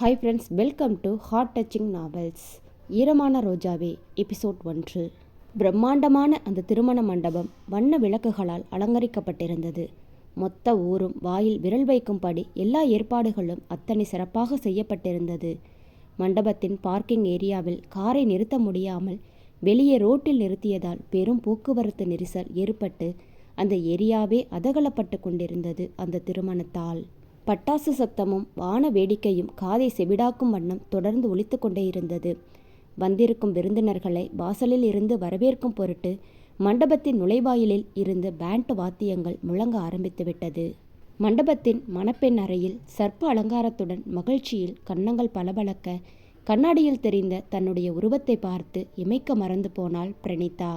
Hi friends welcome to heart touching novels Eeramana Rojave episode ஒன்று. பிரம்மாண்டமான அந்த திருமண மண்டபம் வண்ண விளக்குகளால் அலங்கரிக்கப்பட்டிருந்தது. மொத்த ஊரும் வாயில் விரல் வைக்கும்படி எல்லா ஏற்பாடுகளும் அத்தனை சிறப்பாக செய்யப்பட்டிருந்தது. மண்டபத்தின் பார்க்கிங் ஏரியாவில் காரை நிறுத்த முடியாமல் வெளியே ரோட்டில் நிறுத்தியதால் பெரும் போக்குவரத்து நெரிசல் ஏற்பட்டு அந்த ஏரியாவே அதகலப்பட்டு கொண்டிருந்தது அந்த திருமணத்தால். பட்டாசு சத்தமும் வான வேடிக்கையும் காதை செவிடாக்கும் வண்ணம் தொடர்ந்து ஒலித்து கொண்டே இருந்தது. வந்திருக்கும் விருந்தினர்களை வாசலில் இருந்து வரவேற்கும் பொருட்டு மண்டபத்தின் நுழைவாயிலில் இருந்து பேண்ட் வாத்தியங்கள் முழங்க ஆரம்பித்துவிட்டது மண்டபத்தின் மணப்பெண் அறையில் சர்ப்ப அலங்காரத்துடன் மகிழ்ச்சியில் கன்னங்கள் பளபளக்க கண்ணாடியில் தெரிந்த தன்னுடைய உருவத்தை பார்த்து இமைக்க மறந்து போனாள் பிரணீதா.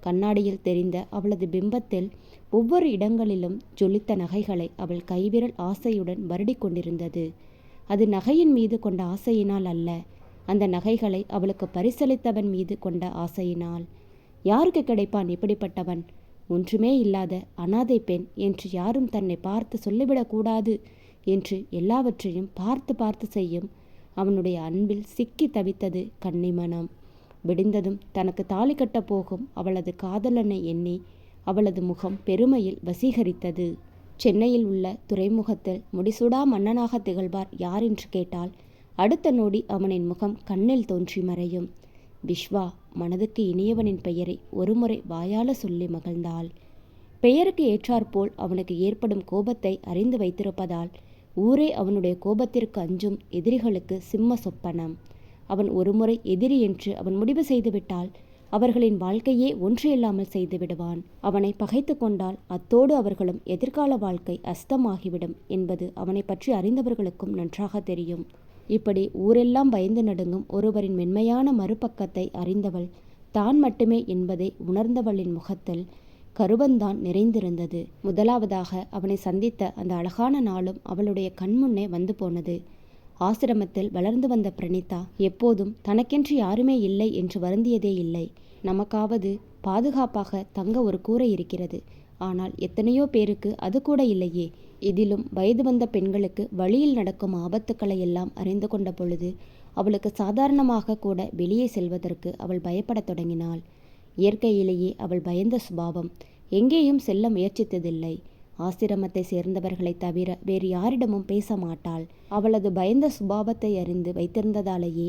கண்ணாடியில் தெரிந்த அவளது பிம்பத்தில் ஒவ்வொரு இடங்களிலும் ஜொலித்த நகைகளை அவள் கைவிரல் ஆசையுடன் வருடி கொண்டிருந்தது. அது நகையின் மீது கொண்ட ஆசையினால் அல்ல அந்த நகைகளை அவளுக்கு பரிசளித்தவன் மீது கொண்ட ஆசையினால். யாருக்கு கிடைப்பான் இப்படிப்பட்டவன்? ஒன்றுமே இல்லாத அனாதை பெண் என்று யாரும் தன்னை பார்த்து சொல்லிவிடக்கூடாது என்று எல்லாவற்றையும் பார்த்து பார்த்து செய்யும் அவனுடைய அன்பில் சிக்கி தவித்தது கன்னிமனம் விடிந்ததும் தனக்கு தாலி கட்டப் போகும் அவளது காதலனை எண்ணி அவளது முகம் பெருமையில் வசீகரித்தது. சென்னையில் உள்ள துறைமுகத்தில் முடிசூடா மன்னனாக திகழ்வார் யார் என்று கேட்டால் அடுத்த நொடி அவனின் முகம் கண்ணில் தோன்றி மறையும். விஸ்வா மனதுக்கு இனியவனின் பெயரை ஒருமுறை வாயால சொல்லி மகிழ்ந்தாள். பெயருக்கு ஏற்றாற்போல் அவனுக்கு ஏற்படும் கோபத்தை அறிந்து வைத்திருப்பதால் ஊரே அவனுடைய கோபத்திற்கு அஞ்சும் எதிரிகளுக்கு சிம்ம சொப்பனம். அவன் ஒருமுறை எதிரி என்று அவன் முடிவு செய்துவிட்டால் அவர்களின் வாழ்க்கையே ஒன்றில்லாமல் செய்து விடுவான். அவனை பகைத்து கொண்டால் அத்தோடு அவர்களும் எதிர்கால வாழ்க்கை அஸ்தமாகிவிடும் என்பது அவனை பற்றி அறிந்தவர்களுக்கும் நன்றாக தெரியும். இப்படி ஊரெல்லாம் பயந்து நடுங்கும் ஒருவரின் மென்மையான மறுபக்கத்தை அறிந்தவள் தான் மட்டுமே என்பதை உணர்ந்தவளின் முகத்தில் கருவந்தான் நிறைந்திருந்தது. முதலாவதாக அவனை சந்தித்த அந்த அழகான நாளும் அவளுடைய கண்முன்னே வந்து போனது. ஆசிரமத்தில் வளர்ந்து வந்த பிரணீதா எப்போதும் தனக்கென்று யாருமே இல்லை என்று வருந்தியதே இல்லை. நமக்காவது பாதுகாப்பாக தங்க ஒரு கூரை இருக்கிறது. ஆனால் எத்தனையோ பேருக்கு அது கூட இல்லையே. இதிலும் வயது வந்த பெண்களுக்கு வழியில் நடக்கும் ஆபத்துக்களை எல்லாம் அறிந்து கொண்ட பொழுது அவளுக்கு சாதாரணமாக கூட வெளியே செல்வதற்கு அவள் பயப்படத் தொடங்கினாள். இயற்கையிலேயே அவள் பயந்த சுபாவம் எங்கேயும் செல்ல முயற்சித்ததில்லை. ஆசிரமத்தை சேர்ந்தவர்களை தவிர வேறு யாரிடமும் பேச மாட்டாள் அவளது பயந்த சுபாவத்தை அறிந்து வைத்திருந்ததாலேயே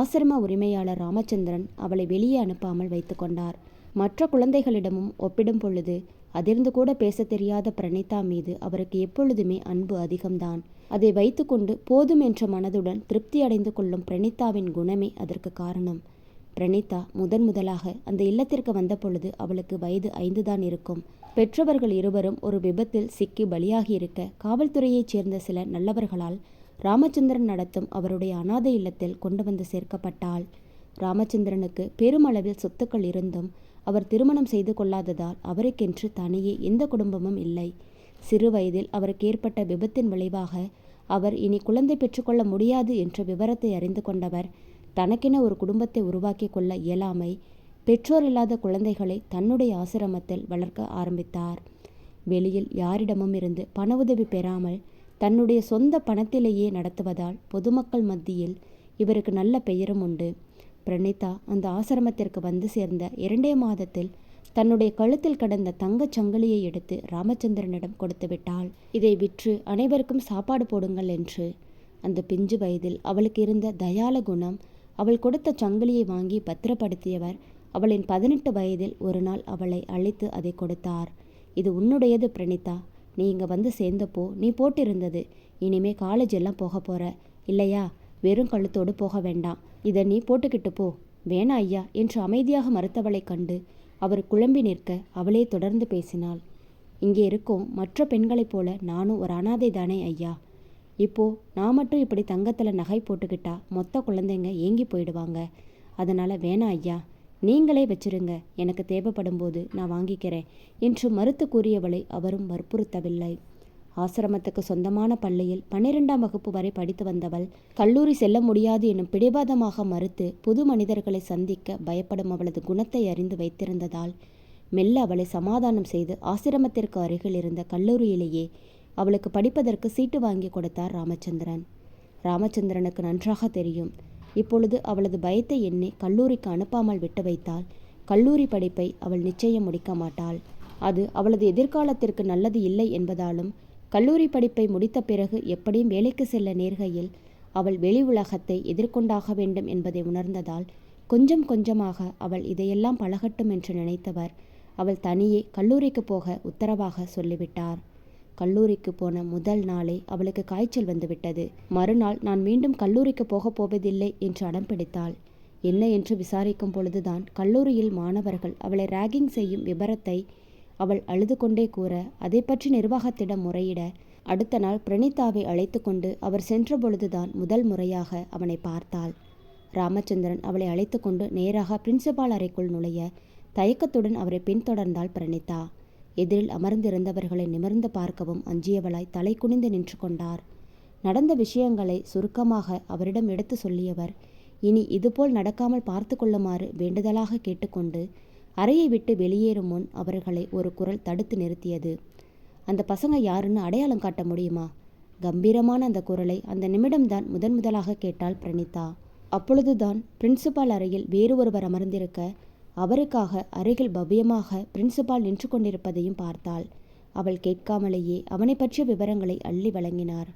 ஆசிரம உரிமையாளர் ராமச்சந்திரன் அவளை வெளியே அனுப்பாமல் வைத்து கொண்டார். மற்ற குழந்தைகளிடமும் ஒப்பிடும் பொழுது அதிர்ந்து கூட பேச தெரியாத பிரணீதா மீது அவருக்கு எப்பொழுதுமே அன்பு அதிகம்தான். அதை வைத்துக்கொண்டு போதும் என்ற மனதுடன் திருப்தி அடைந்து கொள்ளும் பிரணீதாவின் குணமே அதற்கு காரணம். பிரணீதா முதன் முதலாக அந்த இல்லத்திற்கு வந்த பொழுது அவளுக்கு வயது ஐந்து தான் இருக்கும். பெற்றவர்கள் இருவரும் ஒரு விபத்தில் சிக்கி பலியாகியிருக்க காவல்துறையைச் சேர்ந்த சில நல்லவர்களால் ராமச்சந்திரன் நடத்தும் அவருடைய அனாதை இல்லத்தில் கொண்டு வந்து சேர்க்கப்பட்டாள். ராமச்சந்திரனுக்கு பெருமளவில் சொத்துக்கள் இருந்தும் அவர் திருமணம் செய்து கொள்ளாததால் அவருக்கென்று தனியே எந்த குடும்பமும் இல்லை. சிறு வயதில் அவருக்கு ஏற்பட்ட விபத்தின் விளைவாக அவர் இனி குழந்தை பெற்றுக்கொள்ள முடியாது என்ற விவரத்தை அறிந்து கொண்டவர் தனக்கென ஒரு குடும்பத்தை உருவாக்கி கொள்ள இயலாமை பெற்றோர் இல்லாத குழந்தைகளை தன்னுடைய ஆசிரமத்தில் வளர்க்க ஆரம்பித்தார். வெளியில் யாரிடமும் இருந்து பண உதவி பெறாமல் தன்னுடைய சொந்த பணத்திலேயே நடத்துவதால் பொதுமக்கள் மத்தியில் இவருக்கு நல்ல பெயரும் உண்டு. பிரணிதா அந்த ஆசிரமத்திற்கு வந்து சேர்ந்த இரண்டே மாதத்தில் தன்னுடைய கழுத்தில் கடந்த தங்கச் சங்கிலியை எடுத்து ராமச்சந்திரனிடம் கொடுத்து விட்டாள். இதை விற்று அனைவருக்கும் சாப்பாடு போடுங்கள் என்று. அந்த பிஞ்சு வயதில் அவளுக்கு இருந்த தயால குணம் அவள் கொடுத்த சங்கிலியை வாங்கி பத்திரப்படுத்தியவர் அவளின் பதினெட்டு வயதில் ஒரு நாள் அவளை அழைத்து அதை கொடுத்தார். இது உன்னுடையது பிரணீதா நீ இங்கே வந்து சேர்ந்தப்போ நீ போட்டிருந்தது. இனிமே காலேஜ் எல்லாம் போக போற. இல்லையா? வெறும் கழுத்தோடு போக வேண்டாம். இதை நீ போட்டுக்கிட்டு போ. வேணா ஐயா என்று அமைதியாக மறுத்தவளை கண்டு அவர் குழம்பி நிற்க அவளே தொடர்ந்து பேசினாள். இங்கே இருக்கும் மற்ற பெண்களைப் போல நானும் ஒரு அனாதை தானே ஐயா. இப்போ நான் மட்டும் இப்படி தங்கத்தில் நகை போட்டுக்கிட்டா மொத்த குழந்தைங்க ஏங்கி போயிடுவாங்க. அதனால் வேணாம் ஐயா. நீங்களே வச்சிருங்க. எனக்கு தேவைப்படும் போது நான் வாங்கிக்கிறேன் என்று மறுத்து கூறியவளை அவரும் வற்புறுத்தவில்லை. ஆசிரமத்துக்கு சொந்தமான பள்ளியில் பன்னிரெண்டாம் வகுப்பு வரை படித்து வந்தவள் கல்லூரி செல்ல முடியாது எனும் பிடிவாதமாக மறுத்து புது மனிதர்களை சந்திக்க பயப்படும் அவளது குணத்தை அறிந்து வைத்திருந்ததால் மெல்ல அவளை சமாதானம் செய்து ஆசிரமத்திற்கு அருகில் இருந்த கல்லூரியிலேயே அவளுக்கு படிப்பதற்கு சீட்டு வாங்கி கொடுத்தார் ராமச்சந்திரன். ராமச்சந்திரனுக்கு நன்றாக தெரியும். இப்பொழுது அவளது பயத்தை எண்ணி கல்லூரிக்கு அனுப்பாமல் விட்டு வைத்தால் கல்லூரி படிப்பை அவள் நிச்சயம் முடிக்க மாட்டாள். அது அவளது எதிர்காலத்திற்கு நல்லது இல்லை என்பதாலும் கல்லூரி படிப்பை முடித்த பிறகு எப்படியும் வேலைக்கு செல்ல நேர்கையில் அவள் வெளி உலகத்தை எதிர்கொண்டாக வேண்டும் என்பதை உணர்ந்ததால் கொஞ்சம் கொஞ்சமாக அவள் இதையெல்லாம் பழகட்டும் என்று நினைத்தவர் அவள் தனியே கல்லூரிக்கு போக உத்தரவாக சொல்லிவிட்டார். கல்லூரிக்கு போன முதல் நாளே அவளுக்கு காய்ச்சல் வந்துவிட்டது. மறுநாள் நான் மீண்டும் கல்லூரிக்கு போகப் போவதில்லை என்று அடம் பிடித்தாள். என்ன என்று விசாரிக்கும் பொழுதுதான் கல்லூரியில் மாணவர்கள் அவளை ராகிங் செய்யும் விபரத்தை அவள் அழுது கொண்டே கூற அதை பற்றி நிர்வாகத்திடம் முறையிட அடுத்த நாள் பிரணீதாவை அழைத்து கொண்டு அவர் சென்ற பொழுதுதான் முதல் முறையாக அவனை பார்த்தாள். ராமச்சந்திரன் அவளை அழைத்து கொண்டு நேராக பிரின்சிபால் அறைக்குள் நுழைய தயக்கத்துடன் அவரை பின்தொடர்ந்தாள் பிரணீதா. எதிரில் அமர்ந்திருந்தவர்களை நிமிர்ந்து பார்க்கவும் அஞ்சியவளாய் தலை குனிந்து நின்று கொண்டார். நடந்த விஷயங்களை சுருக்கமாக அவரிடம் எடுத்து சொல்லியவர் இனி இதுபோல் நடக்காமல் பார்த்து கொள்ளுமாறு வேண்டுதலாக கேட்டுக்கொண்டு அறையை விட்டு வெளியேறும் முன் அவர்களை ஒரு குரல் தடுத்து நிறுத்தியது. அந்த பசங்க யாருன்னு அடையாளம் காட்ட முடியுமா? கம்பீரமான அந்த குரலை அந்த நிமிடம்தான் முதன் முதலாக கேட்டாள் பிரணீதா அப்பொழுதுதான் பிரின்சிபால் அறையில் வேறு ஒருவர் அமர்ந்திருக்க அவருக்காக அருகில் பவ்யமாக பிரின்சிபால் நின்று கொண்டிருப்பதையும் பார்த்தாள். அவள் கேட்காமலேயே அவனை பற்றிய விவரங்களை அள்ளி வழங்கினார்.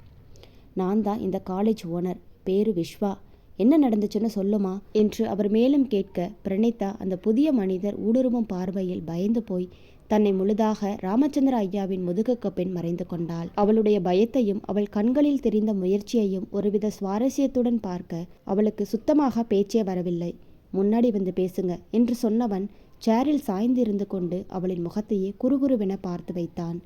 நான் தான் இந்த காலேஜ் ஓனர். பேரு விஸ்வா என்ன நடந்துச்சுன்னு சொல்லுமா? என்று அவர் மேலும் கேட்க பிரணீதா அந்த புதிய மனிதர் ஊடுருவும் பார்வையில் பயந்து போய் தன்னை முழுதாக ராமச்சந்திர ஐயாவின் முதுகுக்கு பின் மறைந்து கொண்டாள். அவளுடைய பயத்தையும் அவள் கண்களில் தெரிந்த முயற்சியையும் ஒருவித சுவாரஸ்யத்துடன் பார்க்க அவளுக்கு சுத்தமாக பேச்சே வரவில்லை. முன்னாடி வந்து பேசுங்க என்று சொன்னவன் சேரில் சாய்ந்திருந்து கொண்டு அவளின் முகத்தையே குறுகுருவென பார்த்து வைத்தான்.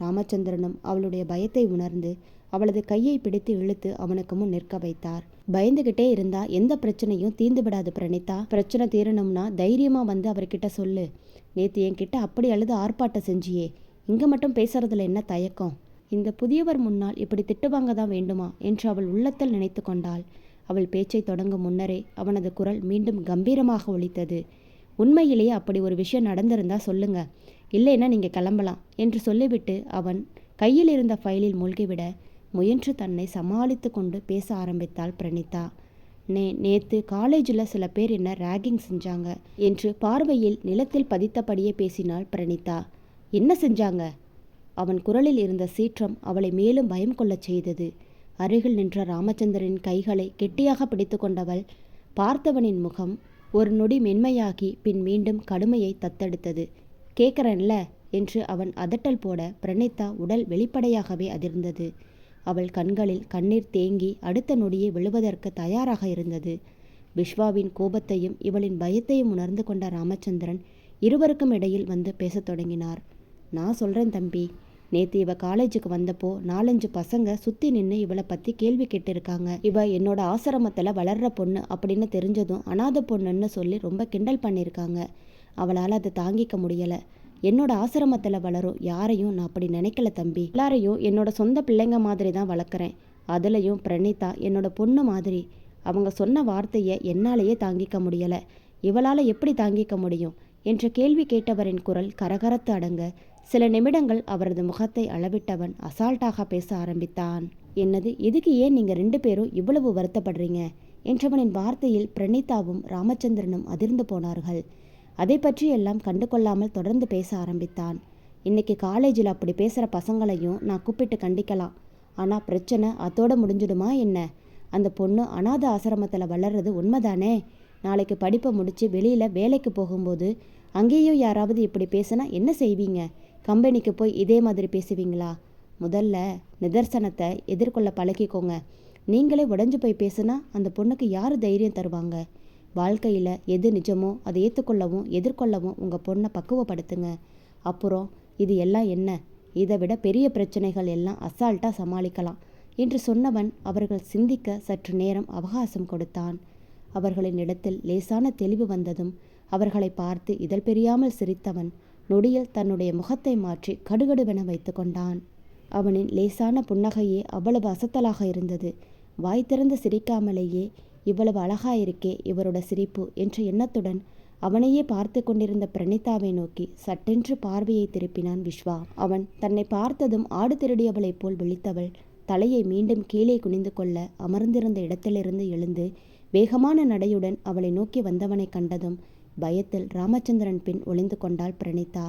ராமச்சந்திரனும் அவளுடைய பயத்தை உணர்ந்து அவளது கையை பிடித்து இழுத்து அவனுக்கு முன் நிற்க வைத்தார். பயந்துகிட்டே இருந்தா எந்த பிரச்சனையும் தீர்ந்து விடாது பிரணீதா பிரச்சனை தீரணும்னா தைரியமா வந்து அவர்கிட்ட சொல்லு. நேத்து என்கிட்ட அப்படி அழுது ஆர்ப்பாட்டம் செஞ்சியே. இங்க மட்டும் பேசுறதுல என்ன தயக்கம்? இந்த புதியவர் முன்னால் இப்படி திட்டுவாங்க தான் வேண்டுமா? என்று அவள் உள்ளத்தில் நினைத்து கொண்டாள். அவள் பேச்சை தொடங்கும் முன்னரே அவனது குரல் மீண்டும் கம்பீரமாக ஒலித்தது. உண்மையிலேயே அப்படி ஒரு விஷயம் நடந்திருந்தா சொல்லுங்க. இல்லைன்னா நீங்கள் கிளம்பலாம் என்று சொல்லிவிட்டு அவன் கையில் இருந்த ஃபைலில் மூழ்கிவிட முயன்று தன்னை சமாளித்து கொண்டு பேச ஆரம்பித்தாள் பிரணீதா. நே நேத்து காலேஜில் சில பேர் என்ன ராகிங் செஞ்சாங்க என்று பார்வையில் நிலத்தில் பதித்தபடியே பேசினாள் பிரணீதா. என்ன செஞ்சாங்க? அவன் குரலில் இருந்த சீற்றம் அவளை மேலும் பயம் கொள்ளச் செய்தது. அருகில் நின்ற ராமச்சந்திரன் கைகளை கெட்டியாக பிடித்து கொண்டவள் பார்த்தவனின் முகம் ஒரு நொடி மென்மையாகி பின் மீண்டும் கடுமையை தத்தெடுத்தது. கேட்குறன்ல என்று அவன் அதட்டல் போட பிரணீதா உடல் வெளிப்படையாகவே அதிர்ந்தது. அவள் கண்களில் கண்ணீர் தேங்கி அடுத்த நொடியே விழுவதற்கு தயாராக இருந்தது. விஸ்வாவின் கோபத்தையும் இவளின் பயத்தையும் உணர்ந்து கொண்ட ராமச்சந்திரன் இருவருக்கும் இடையில் வந்து பேசத் தொடங்கினார். நான் சொல்கிறேன் தம்பி நேற்று இவ காலேஜுக்கு வந்தப்போ நாலஞ்சு பசங்க சுத்தி நின்று இவளை பத்தி கேள்வி கேட்டிருக்காங்க. இவ என்னோட ஆசிரமத்தில் வளர்ற பொண்ணு அப்படின்னு தெரிஞ்சதும் அனாதை பொண்ணுன்னு சொல்லி ரொம்ப கிண்டல் பண்ணியிருக்காங்க அவளால் அதை தாங்கிக்க முடியலை. என்னோட ஆசிரமத்தில் வளரும் யாரையும் நான் அப்படி நினைக்கல தம்பி. எல்லாரையும் என்னோட சொந்த பிள்ளைங்க மாதிரி தான் வளர்க்குறேன். அதுலேயும் பிரணீதா என்னோட பொண்ணு மாதிரி. அவங்க சொன்ன வார்த்தையை என்னாலேயே தாங்கிக்க முடியலை. இவளால் எப்படி தாங்கிக்க முடியும்? என்ற கேள்வி கேட்டவரின் குரல் கரகரத்து அடங்க. சில நிமிடங்கள் அவரது முகத்தை அளவிட்டவன் அசால்ட்டாக பேச ஆரம்பித்தான். என்னது இதுக்கு ஏன் நீங்க ரெண்டு பேரும் இவ்வளவு வருத்தப்படுறீங்க? என்றவனின் வார்த்தையில் பிரணீதாவும் ராமச்சந்திரனும் அதிர்ந்து போனார்கள். அதை பற்றியெல்லாம் கண்டு கொள்ளாமல் தொடர்ந்து பேச ஆரம்பித்தான். இன்னைக்கு காலேஜில் அப்படி பேசுகிற பசங்களையும் நான் கூப்பிட்டு கண்டிக்கலாம். ஆனால் பிரச்சனை அதோட முடிஞ்சிடுமா என்ன? அந்த பொண்ணு அனாத ஆசிரமத்தில் வளர்றது உண்மைதானே? நாளைக்கு படிப்பை முடித்து வெளியில் வேலைக்கு போகும்போது அங்கேயும் யாராவது இப்படி பேசினா என்ன செய்வீங்க? கம்பெனிக்கு போய் இதே மாதிரி பேசுவீங்களா? முதல்ல நிதர்சனத்தை எதிர்கொள்ள பழகிக்கோங்க நீங்களே உடஞ்சு போய் பேசுனா அந்த பொண்ணுக்கு யார் தைரியம் தருவாங்க? வாழ்க்கையில் எது நிஜமோ அதை ஏற்றுக்கொள்ளவும் எதிர்கொள்ளவும் உங்கள் பொண்ணை பக்குவப்படுத்துங்க. அப்புறம் இது எல்லாம் என்ன? இதை விட பெரிய பிரச்சனைகள் எல்லாம் அசால்ட்டாக சமாளிக்கலாம் என்று சொன்னவன் அவர்கள் சிந்திக்க சற்று நேரம் அவகாசம் கொடுத்தான். அவர்களின் இடத்தில் லேசான தெளிவு வந்ததும் அவர்களை பார்த்து இதழ் பெரியாமல் சிரித்தவன் நொடியில் தன்னுடைய முகத்தை மாற்றி கடுகடுவென வைத்து கொண்டான் அவனின் லேசான புன்னகையே அவ்வளவு அசத்தலாக இருந்தது. வாய் திறந்து சிரிக்காமலேயே இவ்வளவு அழகாயிருக்கே இவரோட சிரிப்பு என்ற எண்ணத்துடன் அவனையே பார்த்து கொண்டிருந்த பிரணீதாவை நோக்கி சட்டென்று பார்வையை திருப்பினான் விஸ்வா அவன் தன்னை பார்த்ததும் ஆடு திருடியவளைப் போல் விழித்தவள். தலையை மீண்டும் கீழே குனிந்து கொள்ள அமர்ந்திருந்த இடத்திலிருந்து எழுந்து வேகமான நடையுடன் அவளை நோக்கி வந்தவனை கண்டதும் பயத்தில் ராமச்சந்திரன் பின் ஒளிந்து கொண்டாள் பிரணீதா.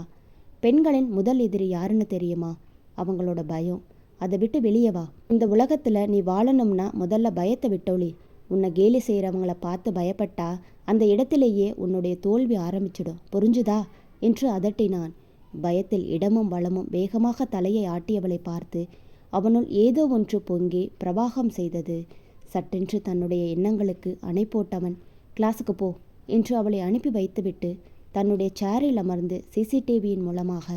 பெண்களின் முதல் எதிரி யாருன்னு தெரியுமா? அவங்களோட பயம். அதை விட்டு வெளியே வா. இந்த உலகத்தில் நீ வாழணும்னா முதல்ல பயத்தை விட்டோளி உன்னை கேலி செய்கிறவங்கள பார்த்து பயப்பட்டா அந்த இடத்திலேயே உன்னுடைய தோல்வி ஆரம்பிச்சிடும். புரிஞ்சுதா? என்று அதட்டினான். பயத்தில் இடமும் வளமும் வேகமாக தலையை ஆட்டியவளை பார்த்து அவனுள் ஏதோ ஒன்று பொங்கி பிரவாகம் செய்தது. சட்டென்று தன்னுடைய எண்ணங்களுக்கு அணை போட்டவன். கிளாஸுக்கு போ. என்று அவளை அனுப்பி வைத்துவிட்டு தன்னுடைய சேரில் அமர்ந்து சிசிடிவியின் மூலமாக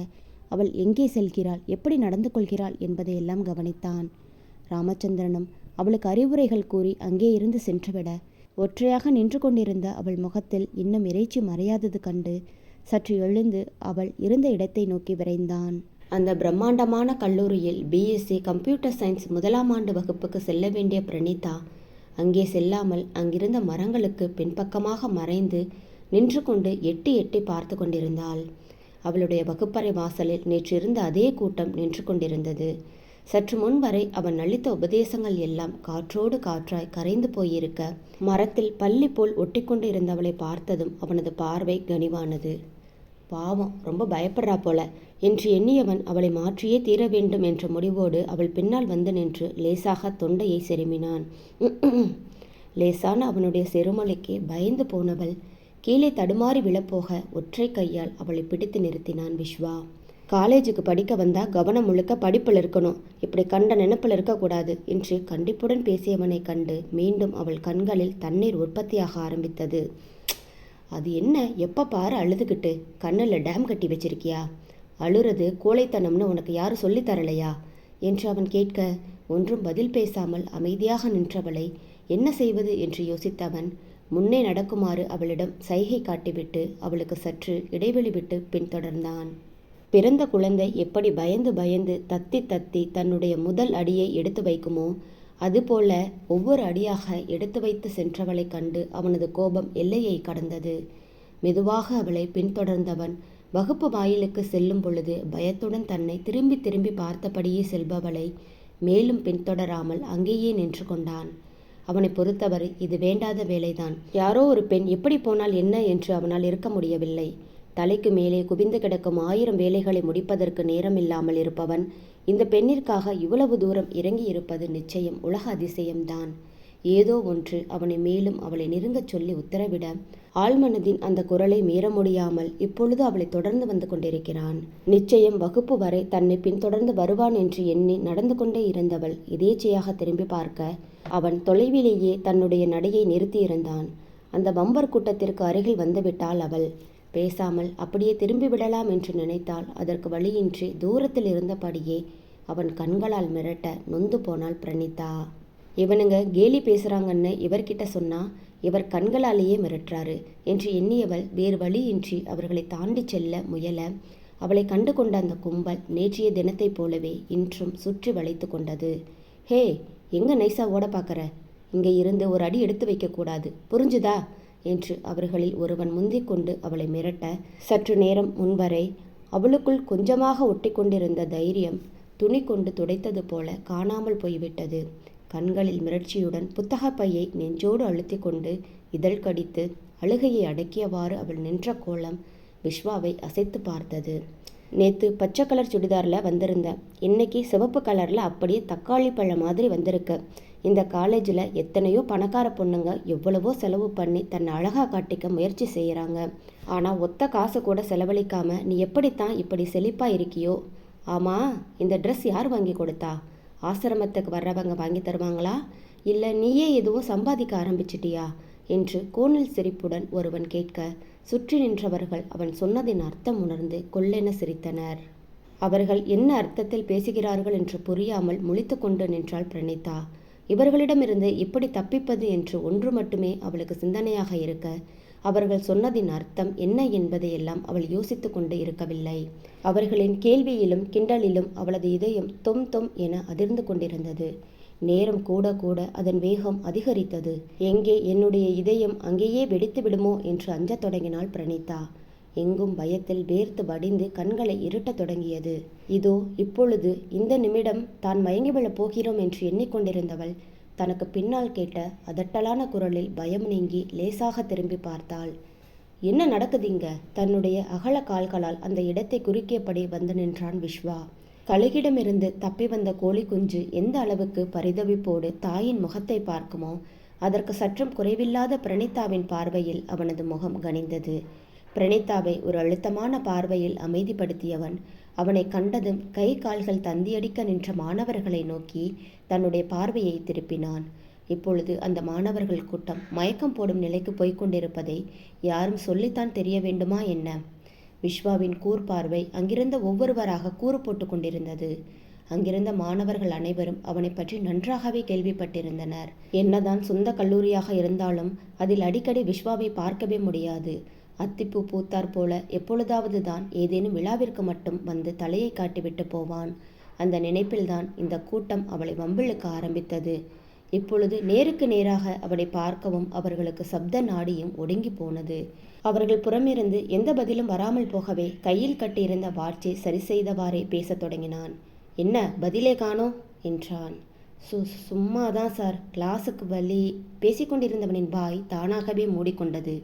அவள் எங்கே செல்கிறாள் எப்படி நடந்து கொள்கிறாள் என்பதையெல்லாம் கவனித்தான். ராமச்சந்திரனும் அவளுக்கு அறிவுரைகள் கூறி அங்கே இருந்து சென்றுவிட ஒற்றையாக நின்று கொண்டிருந்த அவள் முகத்தில் இன்னும் இறைச்சி மறையாதது கண்டு சற்று எழுந்து அவள் இருந்த இடத்தை நோக்கி விரைந்தான். அந்த பிரம்மாண்டமான கல்லூரியில் பிஎஸ்சி கம்ப்யூட்டர் சயின்ஸ் முதலாம் ஆண்டு வகுப்புக்கு செல்ல வேண்டிய பிரணீதா அங்கே செல்லாமல் அங்கிருந்த மரங்களுக்கு பின்பக்கமாக மறைந்து நின்று கொண்டு எட்டி எட்டி பார்த்து கொண்டிருந்தாள். அவளுடைய வகுப்பறை வாசலில் நேற்று இருந்த அதே கூட்டம் நின்று கொண்டிருந்தது. சற்று முன் வரை அவன் அளித்த உபதேசங்கள் எல்லாம் காற்றோடு காற்றாய் கரைந்து போயிருக்க மரத்தில் பள்ளி போல் ஒட்டிக்கொண்டு இருந்தவளை பார்த்ததும் அவனது பார்வை கனிவானது. பாவம் ரொம்ப பயப்படுறா போல. என்று எண்ணியவன் அவளை மாற்றியே தீர வேண்டும் என்ற முடிவோடு அவள் பின்னால் வந்து நின்று லேசாக தொண்டையை செருமினான். லேசான அவனுடைய செருமலைக்கு பயந்து போனவள் கீழே தடுமாறி விழப்போக ஒற்றை கையால் அவளை பிடித்து நிறுத்தினான் விஸ்வா. காலேஜுக்கு படிக்க வந்தா கவனம் முழுக்க படிப்பில் இருக்கணும். இப்படி கண்ட நினைப்பில் இருக்கக்கூடாது என்று கண்டிப்புடன் பேசியவனை கண்டு மீண்டும் அவள் கண்களில் தண்ணீர் உற்பத்தியாக ஆரம்பித்தது. அது என்ன? எப்போ பாரு அழுதுகிட்டு கண்ணில் டேம் கட்டி வச்சிருக்கியா? அழுறது கோழைத்தனம்னு உனக்கு யாரும் சொல்லித் தரலையா? என்று அவன் கேட்க ஒன்றும் பதில் பேசாமல் அமைதியாக நின்றவளை என்ன செய்வது? என்று யோசித்தவன் முன்னே நடக்குமாறு அவளிடம் சைகை காட்டிவிட்டு அவளுக்கு சற்று இடைவெளி விட்டு பின்தொடர்ந்தான் பிறந்த குழந்தை எப்படி பயந்து பயந்து தத்தி தத்தி தன்னுடைய முதல் அடியை எடுத்து வைக்குமோ அதுபோல ஒவ்வொரு அடியாக எடுத்து வைத்து சென்றவளைக் கண்டு அவனது கோபம் எல்லையை கடந்தது. மெதுவாக அவளை பின்தொடர்ந்தவன் வகுப்பு வாயிலுக்கு செல்லும் பொழுது பயத்துடன் தன்னை திரும்பி திரும்பி பார்த்தபடியே செல்பவளை மேலும் பின்தொடராமல் அங்கேயே நின்று கொண்டான். அவனை பொறுத்தவரை இது வேண்டாத வேலைதான். யாரோ ஒரு பெண் எப்படி போனால் என்ன என்று அவனால் இருக்க முடியவில்லை. தலைக்கு மேலே குவிந்து கிடக்கும் ஆயிரம் வேலைகளை முடிப்பதற்கு நேரமில்லாமல் இருப்பவன் இந்த பெண்ணிற்காக இவ்வளவு தூரம் இறங்கி இருப்பது நிச்சயம் உலக அதிசயம்தான். ஏதோ ஒன்று அவனை மேலும் அவளை நெருங்கச் சொல்லி உத்தரவிட ஆழ்மனதின் அந்த குரலை மீற முடியாமல் இப்பொழுது அவளை தொடர்ந்து வந்து கொண்டிருக்கிறான். நிச்சயம் வகுப்பு வரை தன்னை பின்தொடர்ந்து வருவான் என்று எண்ணி நடந்து கொண்டே இருந்தவள் எதேச்சையாக திரும்பி பார்க்க அவன் தொலைவிலேயே தன்னுடைய நடையை நிறுத்தியிருந்தான். அந்த பம்பர் கூட்டத்திற்கு அருகில் வந்துவிட்டாள் அவள். பேசாமல் அப்படியே திரும்பி விடலாம் என்று நினைத்தால் அதற்கு வழியின்றி தூரத்தில் இருந்தபடியே அவன் கண்களால் மிரட்ட நொந்து போனாள் பிரணீதா இவனுங்க கேலி பேசுகிறாங்கன்னு இவர்கிட்ட சொன்னால் இவர் கண்களாலேயே மிரட்டுறாரு என்று எண்ணியவள் வேறு வழியின்றி அவர்களை தாண்டி செல்ல முயல. அவளை கண்டு கொண்ட அந்த கும்பல் நேற்றைய தினத்தைப் போலவே இன்றும் சுற்றி வளைத்து கொண்டது. ஹே எங்கே நைஸா ஓட பார்க்குற? இங்கே இருந்து ஒரு அடி எடுத்து வைக்கக்கூடாது புரிஞ்சுதா? என்று அவர்களில் ஒருவன் முந்திக் கொண்டு அவளை மிரட்ட சற்று நேரம் முன்வரை அவளுக்குள் கொஞ்சமாக ஒட்டி கொண்டிருந்த தைரியம் துணி கொண்டு துடைத்தது போல காணாமல் போய்விட்டது. கண்களில் மிரட்சியுடன் புத்தகப் பையை நெஞ்சோடு அழுத்தி கொண்டு இதழ் கடித்து அழுகையை அடக்கியவாறு அவள் நின்ற கோலம் விஸ்வாவை அசைத்து பார்த்தது. நேத்து பச்சை கலர் சுடிதாரில் வந்திருந்தேன் இன்னைக்கு சிவப்பு கலரில் அப்படியே தக்காளி பழம் மாதிரி வந்திருக்க. இந்த காலேஜில் எத்தனையோ பணக்கார பொண்ணுங்க எவ்வளவோ செலவு பண்ணி தன்னை அழகாக காட்டிக்க முயற்சி செய்கிறாங்க ஆனால் ஒத்த காசு கூட செலவழிக்காம நீ எப்படித்தான் இப்படி செழிப்பாக இருக்கியோ? ஆமாம் இந்த ட்ரெஸ் யார் வாங்கி கொடுத்தா? ஆசிரமத்துக்கு வர்றவங்க வாங்கி தருவாங்களா? இல்லை நீயே எதுவும் சம்பாதிக்க ஆரம்பிச்சிட்டியா? என்று கோணில் சிரிப்புடன் ஒருவன் கேட்க சுற்றி நின்றவர்கள் அவன் சொன்னதின் அர்த்தம் உணர்ந்து கொள்ளென சிரித்தனர். அவர்கள் என்ன அர்த்தத்தில் பேசுகிறார்கள் என்று புரியாமல் முழித்து கொண்டு நின்றாள் பிரணீதா. இவர்களிடமிருந்து எப்படி தப்பிப்பது என்று ஒன்று மட்டுமே அவளுக்கு சிந்தனையாக இருக்க அவர்கள் சொன்னதின் அர்த்தம் என்ன என்பதையெல்லாம் அவள் யோசித்து கொண்டு இருக்கவில்லை. அவர்களின் கேள்வியிலும் கிண்டலிலும் அவளது இதயம் தொம் தொம் என அதிர்ந்து கொண்டிருந்தது. நேரம் கூட கூட அதன் வேகம் அதிகரித்தது. எங்கே என்னுடைய இதயம் அங்கேயே வெடித்து விடுமோ என்று அஞ்சத் தொடங்கினாள் பிரணீதா. எங்கும் பயத்தில் வேர்த்து வடிந்து கண்களை இருட்டத் தொடங்கியது. இதோ இப்பொழுது இந்த நிமிடம் தான் மயங்கி விழப் போகிறோம் என்று எண்ணிக்கொண்டிருந்தவள் தனக்கு பின்னால் கேட்ட அதட்டலான குரலில் பயம் நீங்கி லேசாக திரும்பி பார்த்தாள். என்ன நடக்குதுங்க தன்னுடைய அகல கால்களால் அந்த இடத்தை குறுக்கியபடி வந்து நின்றான் விஸ்வா கழுகிடமிருந்து தப்பி வந்த கோழி குஞ்சு எந்த அளவுக்கு பரிதவிப்போடு தாயின் முகத்தை பார்க்குமோ அதற்கு சற்றும் குறைவில்லாத பிரணிதாவின் பார்வையில் அவனது முகம் கனிந்தது. பிரணிதாவை ஒரு அழுத்தமான பார்வையில் அமைதிப்படுத்தியவன் அவனை கண்டதும் கை கால்கள் தந்தியடிக்க நின்ற மாணவர்களை நோக்கி தன்னுடைய பார்வையை திருப்பினான். இப்பொழுது அந்த மாணவர்கள் கூட்டம் மயக்கம் போடும் நிலைக்கு போய்கொண்டிருப்பதை யாரும் சொல்லித்தான் தெரிய வேண்டுமா என்ன? விஸ்வாவின் கூர்பார்வை அங்கிருந்த ஒவ்வொருவராக கூறு போட்டு கொண்டிருந்தது. அங்கிருந்த மாணவர்கள் அனைவரும் அவனை பற்றி நன்றாகவே கேள்விப்பட்டிருந்தனர். என்னதான் சொந்த கல்லூரியாக இருந்தாலும் அதில் அடிக்கடி விஸ்வாவை பார்க்கவே முடியாது. அத்திப்பூ பூத்தார் போல எப்பொழுதாவது தான் ஏதேனும் விழாவிற்கு மட்டும் வந்து தலையை காட்டிவிட்டு போவான். அந்த நினைப்பில்தான் இந்த கூட்டம் அவளை வம்பிழுக்க ஆரம்பித்தது. இப்பொழுது நேருக்கு நேராக அவளை பார்க்கவும் அவர்களுக்கு சப்த நாடியும் ஒடுங்கி போனது. அவர்கள் புறமிருந்து எந்த பதிலும் வராமல் போகவே கையில் கட்டியிருந்த வாட்சை சரி செய்தவாறே பேசத் தொடங்கினான். என்ன பதிலே காணோம் என்றான். சு சும்மாதான் சார். கிளாஸுக்கு வழி பேசிக்கொண்டிருந்தவனின் வாய் தானாகவே மூடிக்கொண்டது.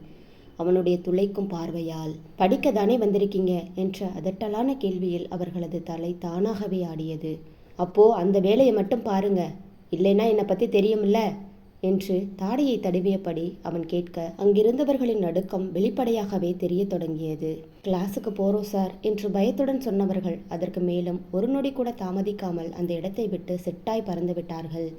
அவனுடைய துளைக்கும் பார்வையால் படிக்க தானே வந்திருக்கீங்க? என்ற அதட்டலான கேள்வியில் அவர்களது தலை தானாகவே ஆடியது. அப்போ அந்த வேலையை மட்டும் பாருங்க. இல்லைன்னா என்னை பற்றி தெரியுமில்ல என்று தாடியை தடவியபடி அவன் கேட்க அங்கிருந்தவர்களின் நடுக்கம் வெளிப்படையாகவே தெரியத் தொடங்கியது. கிளாஸுக்கு போறோம் சார் என்று பயத்துடன் சொன்னவர்கள் அதற்கு மேலும் ஒரு நொடி கூட தாமதிக்காமல் அந்த இடத்தை விட்டு செட்டாய் பறந்து விட்டார்கள்.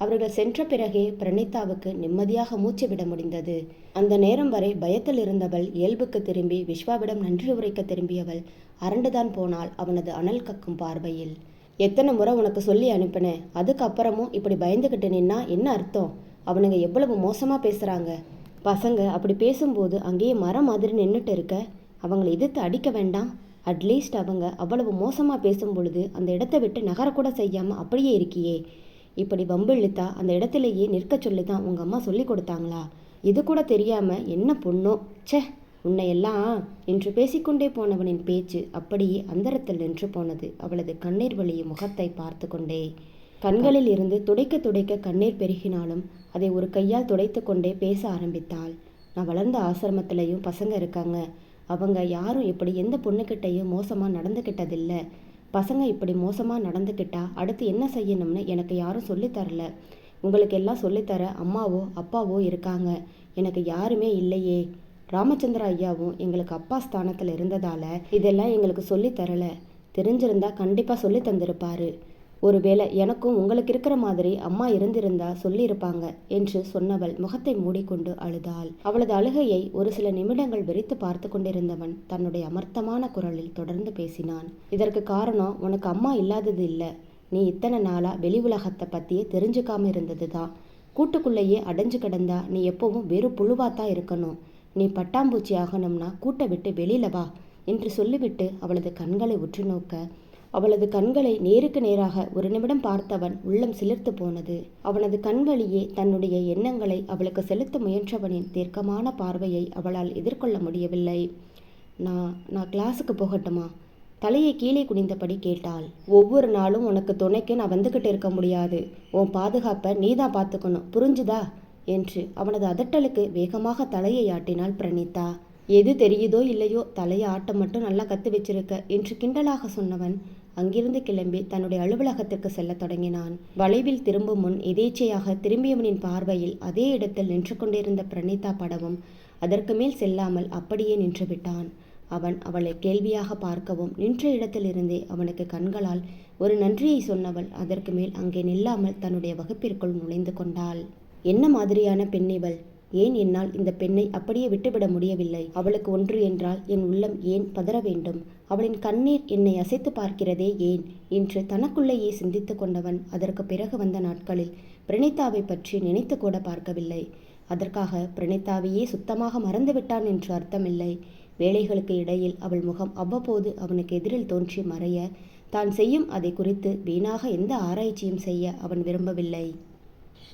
அவர்கள் சென்ற பிறகே பிரணீதாவுக்கு நிம்மதியாக மூச்சு விட முடிந்தது. அந்த நேரம் வரை பயத்தில் இருந்தவள் இயல்புக்கு திரும்பி விஸ்வாவிடம் நன்றி உரைக்க திரும்பியவள் அரண்டுதான் போனாள் அவனது அனல் கக்கும் பார்வையில். எத்தனை முறை உனக்கு சொல்லி அனுப்பினேன் அதுக்கப்புறமும் இப்படி பயந்துக்கிட்டு நின்னா என்ன அர்த்தம்? அவனுங்க எவ்வளவு மோசமாக பேசுகிறாங்க பசங்க அப்படி பேசும்போது அங்கேயே மரம் மாதிரி நின்றுட்டு இருக்க அவங்களை எதிர்த்து அடிக்க வேண்டாம். அட்லீஸ்ட் அவங்க அவ்வளவு மோசமாக பேசும் பொழுது அந்த இடத்த விட்டு நகரக்கூட செய்யாமல் அப்படியே இருக்கியே. இப்படி வம்பு இழுத்தா அந்த இடத்துலையே நிற்க சொல்லி தான் உங்கள் அம்மா சொல்லி கொடுத்தாங்களா? இது கூட தெரியாமல் என்ன பொண்ணோ? ச்சே உன்னை எல்லாம் என்று பேசிக்கொண்டே போனவனின் பேச்சு அப்படியே அந்தரத்தில் நின்று போனது. அவளது கண்ணீர் வழியும் முகத்தை பார்த்து கொண்டே. கண்களில் இருந்து துடைக்க துடைக்க கண்ணீர் பெருகினாலும் அதை ஒரு கையால் துடைத்து கொண்டே பேச ஆரம்பித்தாள். நான் வளர்ந்த ஆசிரமத்திலையும் பசங்க இருக்காங்க. அவங்க யாரும் இப்படி எந்த பொண்ணுக்கிட்டையும் மோசமாக நடந்துக்கிட்டதில்லை பசங்க இப்படி மோசமாக நடந்துக்கிட்டா அடுத்து என்ன செய்யணும்னு எனக்கு யாரும் சொல்லித் தரல. உங்களுக்கு எல்லாம் சொல்லித்தர அம்மாவோ அப்பாவோ இருக்காங்க. எனக்கு யாருமே இல்லையே. ராமச்சந்திர ஐயாவும் எங்களுக்கு அப்பா ஸ்தானத்தில் இருந்ததால இதெல்லாம் எங்களுக்கு சொல்லி தெரிஞ்சிருந்தா கண்டிப்பாக சொல்லி தந்திருப்பாரு. ஒருவேளை எனக்கும் உங்களுக்கு இருக்கிற மாதிரி அம்மா இருந்திருந்தா சொல்லியிருப்பாங்க என்று சொன்னவள் முகத்தை மூடிக்கொண்டு அழுதாள். அவளது அழுகையை ஒரு சில நிமிடங்கள் வெறித்து பார்த்து கொண்டிருந்தவன் தன்னுடைய அமர்த்தமான குரலில் தொடர்ந்து பேசினான். இதற்கு காரணம் உனக்கு அம்மா இல்லாதது இல்லை. நீ இத்தனை நாளா வெளி உலகத்தை பத்தியே தெரிஞ்சுக்காம இருந்தது தான் கூட்டுக்குள்ளேயே அடைஞ்சு கிடந்தா நீ எப்பவும் வெறும் புழுவாத்தான் இருக்கணும். நீ பட்டாம்பூச்சி ஆகணும்னா கூட்டை விட்டு வெளியில வா என்று சொல்லிவிட்டு அவளது கண்களை உற்று நோக்க அவளது கண்களை நேருக்கு நேராக ஒரு நிமிடம் பார்த்தவன் உள்ளம் சிலிர்த்து போனது. அவனது கண் வழியே தன்னுடைய எண்ணங்களை அவளுக்கு செலுத்த முயன்றவனின் தீர்க்கமான பார்வையை அவளால் எதிர்கொள்ள முடியவில்லை. நான் நான் கிளாஸுக்கு போகட்டுமா? தலையை கீழே குனிந்தபடி கேட்டாள். ஒவ்வொரு நாளும் உனக்கு துணைக்கு நான் வந்துக்கிட்டு இருக்க முடியாது. உன் பாதுகாப்பை நீ தான் பார்த்துக்கணும். புரிஞ்சுதா? என்று அவனது அதட்டலுக்கு வேகமாக தலையை ஆட்டினாள் பிரணீதா எது தெரியுதோ இல்லையோ தலையை ஆட்ட மட்டும் நல்லா கத்து வச்சிருக்க என்று கிண்டலாக சொன்னவன் அங்கிருந்து கிளம்பி தன்னுடைய அலுவலகத்திற்கு செல்ல தொடங்கினான். வளைவில் திரும்பும் முன் எதேச்சையாக திரும்பியவனின் பார்வையில் அதே இடத்தில் நின்று கொண்டிருந்த பிரணீதா படவும் அதற்கு மேல் செல்லாமல் அப்படியே நின்றுவிட்டான் அவன் அவளை கேள்வியாக பார்க்கவும் நின்ற இடத்திலிருந்தே அவனுக்கு கண்களால் ஒரு நன்றியை சொன்னவள் அதற்கு மேல் அங்கே நில்லாமல் தன்னுடைய வகுப்பிற்குள் நுழைந்து கொண்டாள். என்ன மாதிரியான பெண் இவள்? ஏன் என்னால் இந்த பெண்ணை அப்படியே விட்டுவிட முடியவில்லை? அவளுக்கு ஒன்று என்றால் என் உள்ளம் ஏன் பதற வேண்டும்? அவளின் கண்ணீர் என்னை அசைத்து பார்க்கிறதே ஏன்? என்று தனக்குள்ளேயே சிந்தித்து கொண்டவன் அதற்கு பிறகு வந்த நாட்களில் பிரணீதாவை பற்றி நினைத்து கூட பார்க்கவில்லை. அதற்காக பிரணீதாவையே சுத்தமாக மறந்துவிட்டான் என்று அர்த்தமில்லை. வேலைகளுக்கு இடையில் அவள் முகம் அவ்வப்போது அவனுக்கு எதிரில் தோன்றி மறைய தான் செய்யும் அதை குறித்து வீணாக எந்த ஆராய்ச்சியும் செய்ய அவன் விரும்பவில்லை.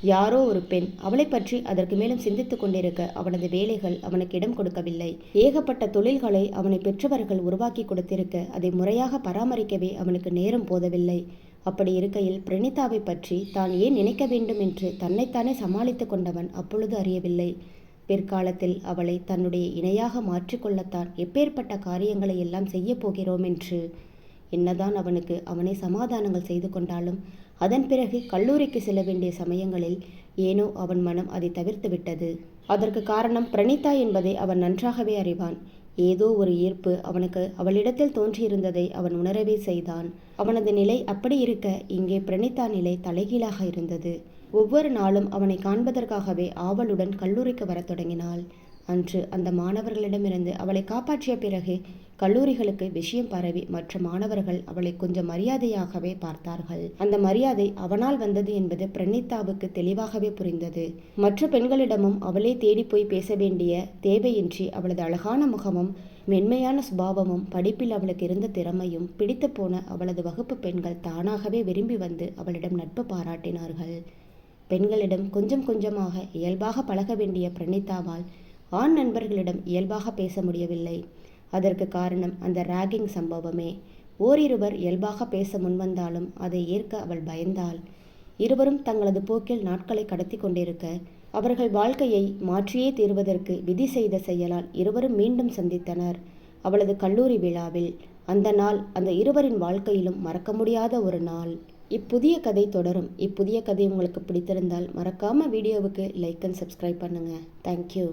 யாரோ ஒரு பெண் அவளை பற்றி அதற்கு மேலும் சிந்தித்துக் கொண்டிருக்க அவனது வேலைகள் அவனுக்கு இடம் கொடுக்கவில்லை. ஏகப்பட்ட தொழில்களை அவனை பெற்றவர்கள் உருவாக்கி கொடுத்திருக்க அதை முறையாக பராமரிக்கவே அவனுக்கு நேரம் போதவில்லை. அப்படி இருக்கையில் பிரணிதாவை பற்றி தான் ஏன் நினைக்க வேண்டும் என்று தன்னைத்தானே சமாளித்து கொண்டவன் அப்பொழுது அறியவில்லை. பிற்காலத்தில் அவளை தன்னுடைய இணையாக மாற்றிக்கொள்ளத்தான் எப்பேற்பட்ட காரியங்களை எல்லாம் செய்யப் போகிறோம் என்று. என்னதான் அவனுக்கு அவனை சமாதானங்கள் செய்து கொண்டாலும் அதன் பிறகு கல்லூரிக்கு செல்ல வேண்டிய சமயங்களில் ஏனோ அவன் மனம் அதை தவிர்த்து விட்டது. அதற்கு காரணம் பிரணீதா என்பதை அவன் நன்றாகவே அறிவான். ஏதோ ஒரு ஈர்ப்பு அவனுக்கு அவளிடத்தில் தோன்றியிருந்ததை அவன் உணரவே செய்தான். அவனது நிலை அப்படி இருக்க இங்கே பிரணீதா நிலை தலைகீழாக இருந்தது. ஒவ்வொரு நாளும் அவனை காண்பதற்காகவே ஆவலுடன் கல்லூரிக்கு வரத் தொடங்கினாள். அன்று அந்த மாணவர்களிடமிருந்து அவளை காப்பாற்றிய பிறகு கல்லூரிகளுக்கு விஷயம் பரவி மற்ற மாணவர்கள் அவளை கொஞ்சம் மரியாதையாகவே பார்த்தார்கள். அந்த மரியாதை அவனால் வந்தது என்பது பிரணித்தாவுக்கு தெளிவாகவே புரிந்தது. மற்ற பெண்களிடமும் அவளே தேடி போய் பேச வேண்டிய தேவையின்றி அவளது அழகான முகமும் மென்மையான சுபாவமும் படிப்பில் அவளுக்கு இருந்த திறமையும் பிடித்து போன அவளது வகுப்பு பெண்கள் தானாகவே விரும்பி வந்து அவளிடம் நட்பு பாராட்டினார்கள். பெண்களிடம் கொஞ்சம் கொஞ்சமாக இயல்பாக பழக வேண்டிய பிரணித்தாவால் ஆண் நண்பர்களிடம் இயல்பாக பேச முடியவில்லை. அதற்கு காரணம் அந்த ராகிங் சம்பவமே. ஓரிருவர் இயல்பாக பேச முன்வந்தாலும் அதை ஏற்க அவள் பயந்தாள். இருவரும் தங்களது போக்கில் நாட்களை கடத்தி கொண்டிருக்க அவர்கள் வாழ்க்கையை மாற்றியே தீர்வதற்கு விதி செய்த செயலால் இருவரும் மீண்டும் சந்தித்தனர். அவளது கல்லூரி விழாவில் அந்த நாள் அந்த இருவரின் வாழ்க்கையிலும் மறக்க முடியாத ஒரு நாள். இப்புதிய கதை தொடரும். இப்புதிய கதை உங்களுக்கு பிடித்திருந்தால் மறக்காமல் வீடியோவுக்கு லைக் அண்ட் சப்ஸ்கிரைப் பண்ணுங்கள் தேங்க்யூ